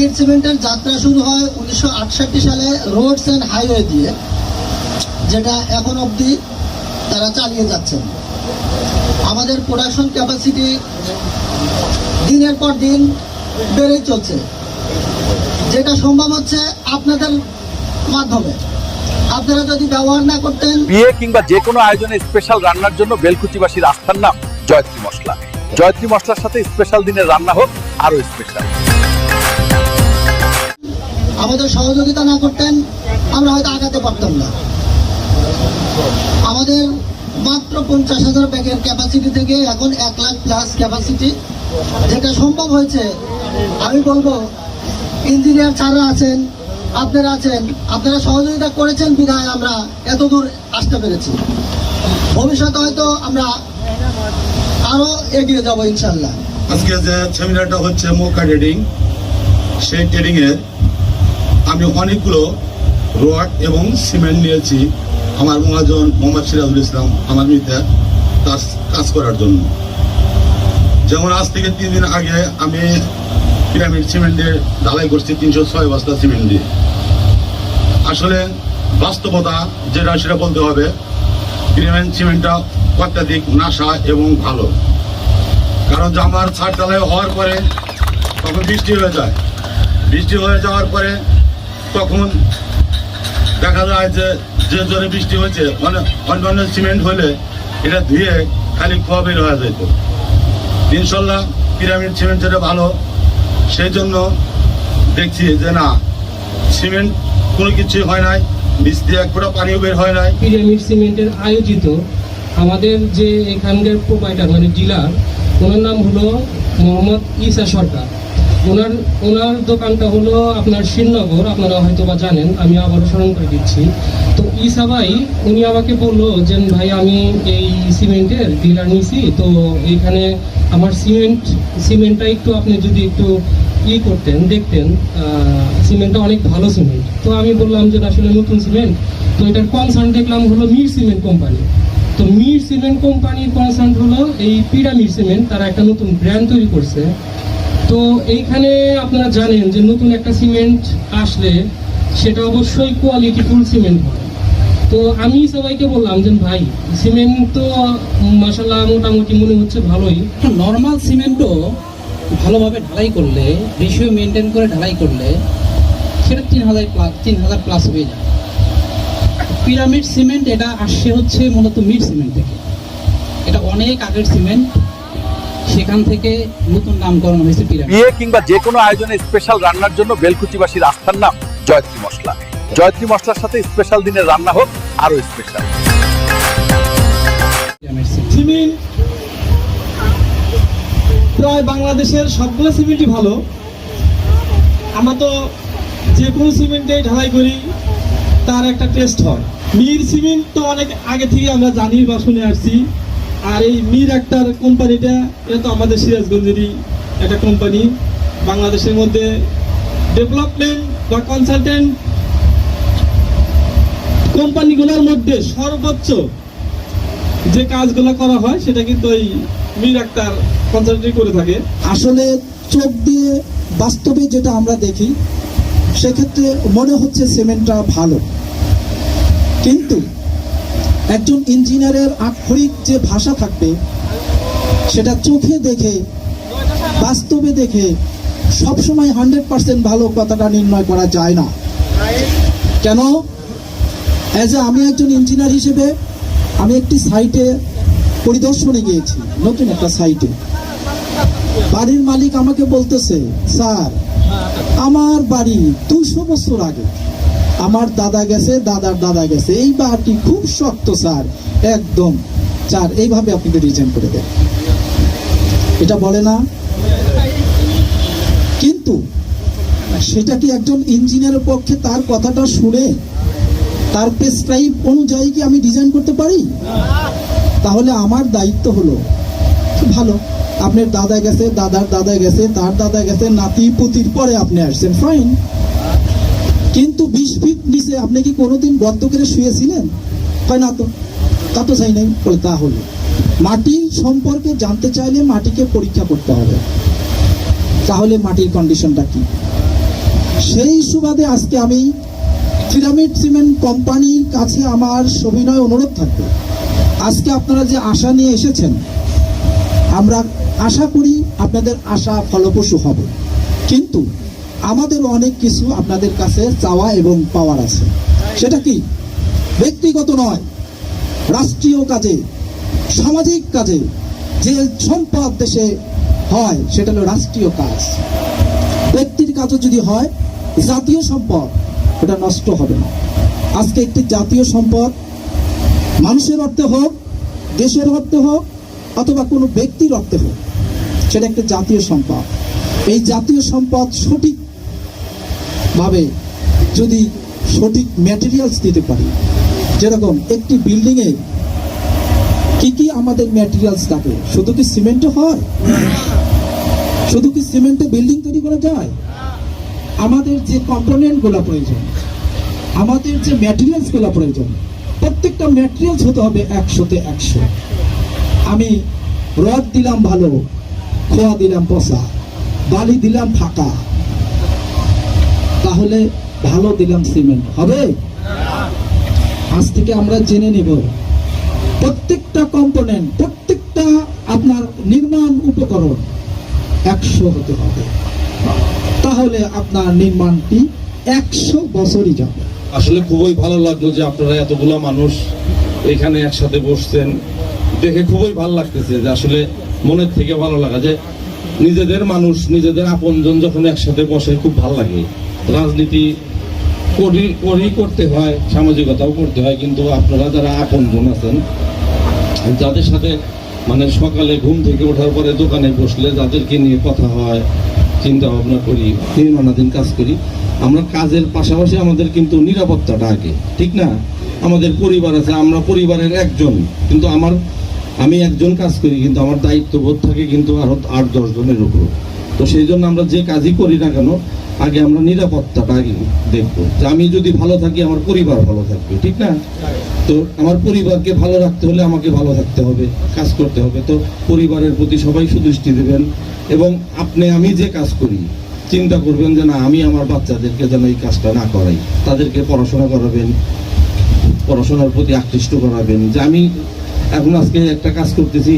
Mid সিমেন্টের যাত্রা শুরু হয় উনিশশো সালে রোডস অ্যান্ড হাইওয়ে দিয়ে, যেটা এখন অবধি তারা চালিয়ে যাচ্ছেন। আমাদের প্রোডাকশন ক্যাপাসিটি দিনের পর দিন বেড়েই চলছে। যেটা সম্ভব হচ্ছে আপনাদের মাধ্যমে। আপনারা যদি ব্যবহার না করতেন বিয়ে কিংবা যে কোনো আয়োজনে স্পেশাল রান্নার জন্য বেলকুচিবাসীর আস্থার নাম জয়ত্রী মশলা। জয়ত্রী মশলার সাথে স্পেশাল দিনের রান্না হোক আরও স্পেশাল আমাদের সহযোগিতা না করতেন, আমরা হয়তো আগাতে পারতাম না। আমাদের মাত্র পঞ্চাশ হাজার ব্যাগের ক্যাপাসিটি থেকে এখন এক লাখ প্লাস ক্যাপাসিটি যেটা সম্ভব হয়েছে, আমি বলব ইঞ্জিনিয়ার ছাড়া আছেন, আপনারা আছেন, আপনারা সহযোগিতা করেছেন বিধায় আমরা এত দূর আসতে পেরেছি। ভবিষ্যতে হয়তো আমরা আরও এগিয়ে যাব ইনশাল্লাহ আজকে যে সেমিনারটা হচ্ছে মৌকা ট্রেডিং সেই ট্রেডিং এর আমি অনেকগুলো রড এবং সিমেন্ট নিয়েছি আমার মহাজন মোহাম্মদ সিরাজুল ইসলাম আমার মিতে কাজ কাজ করার জন্য। যেমন আজ থেকে তিন দিন আগে আমি পিরামিড সিমেন্টের ঢালাই করছি, তিনশো ছয় বস্তা সিমেন্ট দিয়ে। আসলে বাস্তবতা যেটা সেটা বলতে হবে, পিরামিড সিমেন্টটা অত্যাধিক নাশা এবং ভালো। কারণ যে আমার ছাদ ঢালাই হওয়ার পরে তখন বৃষ্টি হয়ে যায়। বৃষ্টি হয়ে যাওয়ার পরে তখন দেখা যায় যে যে জোরে বৃষ্টি হয়েছে অনেক অন্যান্য সিমেন্ট হলে এটা ধুয়ে খালি খোয়া বের হয়ে যেত। ইনশাল্লাহ পিরামিড সিমেন্ট যেটা ভালো, সেই জন্য দেখছি যে না, সিমেন্ট কোনো কিছুই হয় নাই, বীজ দিয়ে এক ফোঁটা পানিও বের হয় নাই। পিরামিড সিমেন্টের আয়োজিত আমাদের যে এখানকার প্রোপাইটার মানে ডিলার ওনার নাম হলো মোহাম্মদ ইসা সরকার। ওনার ওনার দোকানটা হলো আপনার শ্রীনগর আপনারা হয়তো বা জানেন, আমি আবারও স্মরণ করে দিচ্ছি। তো ইসা ভাই, উনি আমাকে বলল যে, ভাই, আমি এই সিমেন্টের ডিলার নিছি, তো এইখানে আমার সিমেন্ট, সিমেন্টটা একটু আপনি যদি একটু ই করতেন, দেখতেন সিমেন্টটা অনেক ভালো সিমেন্ট। তো আমি বললাম যে আসলে নতুন সিমেন্ট। তো এটার কনসার্ন দেখলাম হলো মির সিমেন্ট কোম্পানি। তো মির সিমেন্ট কোম্পানির কনসার্ন হলো এই পিরামিড সিমেন্ট, তারা একটা নতুন ব্র্যান্ড তৈরি করছে। তো এইখানে আপনারা জানেন যে নতুন একটা সিমেন্ট আসলে সেটা অবশ্যই কোয়ালিটি ফুল সিমেন্ট হয়। তো আমি সবাইকে বললাম যে ভাই সিমেন্ট তো মাসাল্লাহ মোটামুটি মনে হচ্ছে ভালোই। নর্মাল সিমেন্টও ভালোভাবে ঢালাই করলে রেশিও মেনটেন করে ঢালাই করলে সেটা তিন হাজার প্লাস তিন হাজার প্লাস হয়ে যায়। পিরামিড সিমেন্ট এটা আসছে হচ্ছে মূলত মিড সিমেন্ট থেকে। এটা অনেক আগের সিমেন্ট সেখান থেকে নতুন নামকরণ হয়েছে পিরামিড। বিয়ে কিংবা যে কোনো আয়োজনে স্পেশাল রান্নার জন্য বেলকুচিবাসীর আস্থার নাম জয়ত্রী মশলা। জয়ত্রী মশলার সাথে স্পেশাল দিনের রান্না হোক আরও স্পেশাল সিমেন্ট প্রায় বাংলাদেশের সবগুলো সিমেন্টই ভালো। আমরা তো যে কোনো সিমেন্টে ঢালাই করি তার একটা টেস্ট হয়। মির সিমেন্ট তো অনেক আগে থেকে আমরা জানি বা শুনে আসছি। আর এই মির একটার কোম্পানিটা, এটা তো আমাদের সিরাজগঞ্জেরই একটা কোম্পানি। বাংলাদেশের মধ্যে ডেভেলপমেন্ট বা কনসালটেন্ট কোম্পানিগুলোর মধ্যে সর্বোচ্চ যে কাজগুলো করা হয়, সেটা কিন্তু ওই মীর আক্তার কনসালটেন্ট করে থাকে। আসলে চোখ দিয়ে বাস্তবে যেটা আমরা দেখি, সেক্ষেত্রে মনে হচ্ছে সিমেন্টটা ভালো। কিন্তু একজন ইঞ্জিনিয়ারের আক্ষরিক যে ভাষা থাকবে, সেটা চোখে দেখে, বাস্তবে দেখে সবসময় হান্ড্রেড পার্সেন্ট ভালো কথাটা নির্ণয় করা যায় না। কেন? অ্যাজ এ আমি একজন ইঞ্জিনিয়ার হিসেবে আমি একটি সাইটে পরিদর্শনে গিয়েছি, নতুন একটা সাইটে। বাড়ির মালিক আমাকে বলতেছে, স্যার, আমার বাড়ি দুশো বছর আগে আমার দাদা গেছে, দাদার দাদা গেছে। এই বাড়িটি খুব শক্ত, স্যার। একদম, স্যার, এইভাবে আপনি ডিজাইন করে দেন। এটা বলে না? কিন্তু সেটা কি একজন ইঞ্জিনিয়ারের পক্ষে তার কথাটা শুনে, তার প্রেসক্রাইব অনুযায়ী কি আমি ডিজাইন করতে পারি? তাহলে আমার দায়িত্ব হলো, ভালো, আপনার দাদা গেছে, দাদার দাদা গেছে, তার দাদা গেছে নাতি পুতির পরে আপনি আসছেন ফাইন কিন্তু বিশ ফিট নিচে আপনি কি কোনোদিন গর্ত করে শুয়েছিলেন? হয় না তো? তা তো চাই নাই। বলে তাহলে মাটি সম্পর্কে জানতে চাইলে মাটিকে পরীক্ষা করতে হবে। তাহলে মাটির কন্ডিশনটা কি? সেই সুবাদে আজকে আমি পিরামিড সিমেন্ট কোম্পানির কাছে আমার সবিনয় অনুরোধ থাকবে। আজকে আপনারা যে আশা নিয়ে এসেছেন, আমরা আশা করি আপনাদের আশা ফলপ্রসূ হবে। কিন্তু আমাদেরও অনেক কিছু আপনাদের কাছে চাওয়া এবং পাওয়ার আছে। সেটা কি? ব্যক্তিগত নয়, রাষ্ট্রীয় কাজে, সামাজিক কাজে যে সম্পদ দেশে হয়, সেটা হলো রাষ্ট্রীয় কাজ। ব্যক্তির কাজও যদি হয়, জাতীয় সম্পদ, ওটা নষ্ট হবে না। আজকে একটি জাতীয় সম্পদ, মানুষের অর্থে হোক, দেশের অর্থে হোক, অথবা কোনো ব্যক্তির অর্থে হোক, সেটা একটা জাতীয় সম্পদ। এই জাতীয় সম্পদ সঠিকভাবে যদি সঠিক ম্যাটেরিয়ালস দিতে পারি, যেরকম একটি বিল্ডিংয়ে কি কি আমাদের ম্যাটেরিয়ালস থাকে? শুধু কি সিমেন্টে হয়? শুধু কি সিমেন্টে বিল্ডিং তৈরি করা যায়? আমাদের যে কম্পোনেন্টগুলো প্রয়োজন, আমাদের যে ম্যাটেরিয়ালসগুলো প্রয়োজন, প্রত্যেকটা ম্যাটেরিয়ালস হতে হবে একশোতে একশো। আমি রড দিলাম ভালো, খোয়া দিলাম পচা, বালি দিলাম ফাঁকা। তাহলে ভালো দিলাম সিমেন্ট। হবে? আজ থেকে আমরা জেনে নেব। প্রত্যেকটা কম্পোনেন্ট প্রত্যেকটা আপনার নির্মাণ উপকরণ একশো হতে হবে। তাহলে আপনার নির্মাণটি একশো বছরই যাবে। আসলে খুবই ভালো লাগল যে আপনারা এতগুলা মানুষ এখানে একসাথে বসছেন। দেখে খুবই ভালো লাগতেছে যে আসলে মনের থেকে ভালো লাগা যে নিজেদের মানুষ, নিজেদের আপনজন যখন একসাথে বসে খুব ভালো লাগে। রাজনীতি করি করি করতে হয়, সামাজিকতাও করতে হয়, কিন্তু আপনারা যারা আপনজন আছেন, যাদের সাথে মানে সকালে ঘুম থেকে ওঠার পরে দোকানে বসলে যাদেরকে নিয়ে কথা হয় চিন্তা ভাবনা করি, নির্মাণাধীন কাজ করি, আমরা কাজের পাশাপাশি আমাদের কিন্তু নিরাপত্তাটা আগে, ঠিক না? আমাদের পরিবার আছে, আমরা পরিবারের একজন, কিন্তু আমার, আমি একজন কাজ করি, কিন্তু আমার দায়িত্ববোধ থাকে কিন্তু আরও আট, দশ জনের উপর। তো সেই জন্য আমরা যে কাজই করি না কেন আগে আমরা নিরাপত্তাটা আগে দেখব। যে আমি যদি ভালো থাকি, আমার পরিবার ভালো থাকবে, ঠিক না? তো আমার পরিবারকে ভালো রাখতে হলে আমাকে ভালো থাকতে হবে, কাজ করতে হবে। তো পরিবারের প্রতি সবাই সুদৃষ্টি দেবেন এবং আপনি, আমি যে কাজ করি, চিন্তা করবেন যে না, আমি আমার বাচ্চাদেরকে যেন এই কাজটা না করাই। তাদেরকে পড়াশোনা করাবেন, পড়াশোনার প্রতি আকৃষ্ট করাবেন। যে আমি এখন আজকে একটা কাজ করতেছি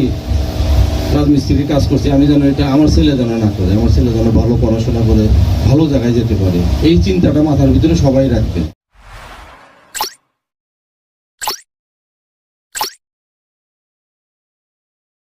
রাজমিস্ত্রির কাজ করছি, আমি যেন এটা আমার ছেলে যেন না করে, আমার ছেলে যেন ভালো পড়াশোনা করে, ভালো জায়গায় যেতে পারে। এই চিন্তাটা মাথার ভিতরে সবাই রাখবেন